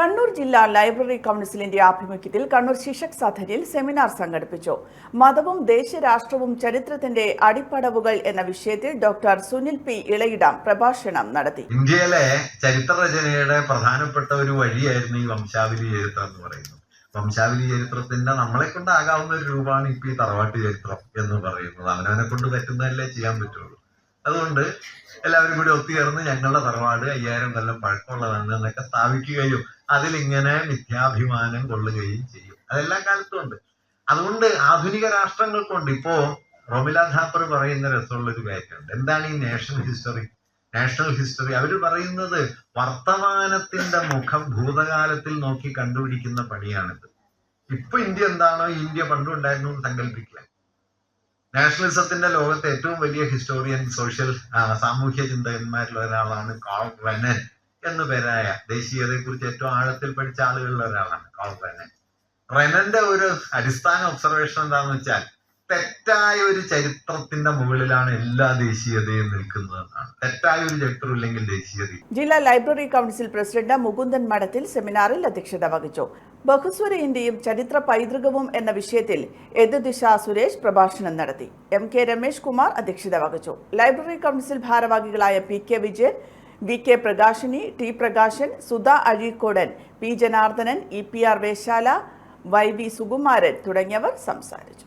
കണ്ണൂർ ജില്ലാ ലൈബ്രറി കൗൺസിലിന്റെ ആഭിമുഖ്യത്തിൽ കണ്ണൂർ ശിക്ഷക് സദനിൽ സെമിനാർ സംഘടിപ്പിച്ചു. മതവും ദേശരാഷ്ട്രവും ചരിത്രത്തിന്റെ അടിപ്പടവുകൾ എന്ന വിഷയത്തിൽ ഡോക്ടർ സുനിൽ പി ഇളയിടം പ്രഭാഷണം നടത്തി. ഇന്ത്യയിലെ ചരിത്രരചനയുടെ പ്രധാനപ്പെട്ട ഒരു വഴിയായിരുന്നു ഈ വംശാവലി ചരിത്രം എന്ന് പറയുന്നത്. വംശാവലി ചരിത്രത്തിന്റെ നമ്മളെ കൊണ്ടാകാവുന്ന ഒരു രൂപമാണ് ഇപ്പൊ ഈ തറവാട്ട് ചരിത്രം എന്ന് പറയുന്നത്. അവനവനെ കൊണ്ട് പറ്റുന്നതല്ലേ ചെയ്യാൻ പറ്റുള്ളൂ. അതുകൊണ്ട് എല്ലാവരും കൂടി ഒത്തുചേർന്ന് ഞങ്ങളുടെ തറവാട് അയ്യായിരം കൊല്ലം പഴക്കമുള്ളതാണ് എന്നൊക്കെ സ്ഥാപിക്കുകയും അതിലിങ്ങനെ മിഥ്യാഭിമാനം കൊള്ളുകയും ചെയ്യും. അതെല്ലാ കാലത്തും ഉണ്ട്. അതുകൊണ്ട് ആധുനിക രാഷ്ട്രങ്ങൾക്കുണ്ട് ഇപ്പോ റോമില ഥാപ്പർ പറയുന്ന രസമുള്ള ഒരു കാര്യമുണ്ട്. എന്താണ് ഈ നാഷണൽ ഹിസ്റ്ററി നാഷണൽ ഹിസ്റ്ററി അവർ പറയുന്നത് വർത്തമാനത്തിന്റെ മുഖം ഭൂതകാലത്തിൽ നോക്കി കണ്ടുപിടിക്കുന്ന പണിയാണിത്. ഇപ്പൊ ഇന്ത്യ എന്താണോ ഇന്ത്യ പണ്ടുണ്ടായിരുന്നു എന്ന് സങ്കല്പിക്കുക നാഷണലിസത്തിന്റെ ലോകത്തെ ഏറ്റവും വലിയ ഹിസ്റ്റോറിയൻ സോഷ്യൽ സാമൂഹ്യ ചിന്തകന്മാരിൽ ഒരാളാണ് കാൾ റെനൻ എന്നു പേരായ ദേശീയതയെ കുറിച്ച് ഏറ്റവും ആഴത്തിൽ പഠിച്ച ആളുകളിൽ ഒരാളാണ് കാൾ റെനൻ റെനന്റെ ഒരു അടിസ്ഥാന ഒബ്സർവേഷൻ എന്താണെന്ന് വെച്ചാൽ തെറ്റായ ഒരു ചരിത്രത്തിന്റെ മുകളിലാണ് എല്ലാ ദേശീയതയും നിൽക്കുന്നതെന്നാണ് തെറ്റായ ഒരു ചരിത്രം ഇല്ലെങ്കിൽ ദേശീയത ജില്ലാ ലൈബ്രറി കൗൺസിൽ പ്രസിഡന്റ് മുകുന്ദൻ മഠത്തിൽ സെമിനാറിൽ അധ്യക്ഷത വഹിച്ചു. ബഹുസ്വര ഇന്ത്യയും ചരിത്ര പൈതൃകവും എന്ന വിഷയത്തിൽ എതിർദിശ സുരേഷ് പ്രഭാഷണം നടത്തി. എം കെ രമേഷ് കുമാർ അധ്യക്ഷത വഹിച്ചു. ലൈബ്രറി കൗൺസിൽ ഭാരവാഹികളായ P K Vijayan V K Prakashini T Prakashan Sudha Azhikodan P Janardhanan E P R Veshala Y V Sukumaran തുടങ്ങിയവർ സംസാരിച്ചു.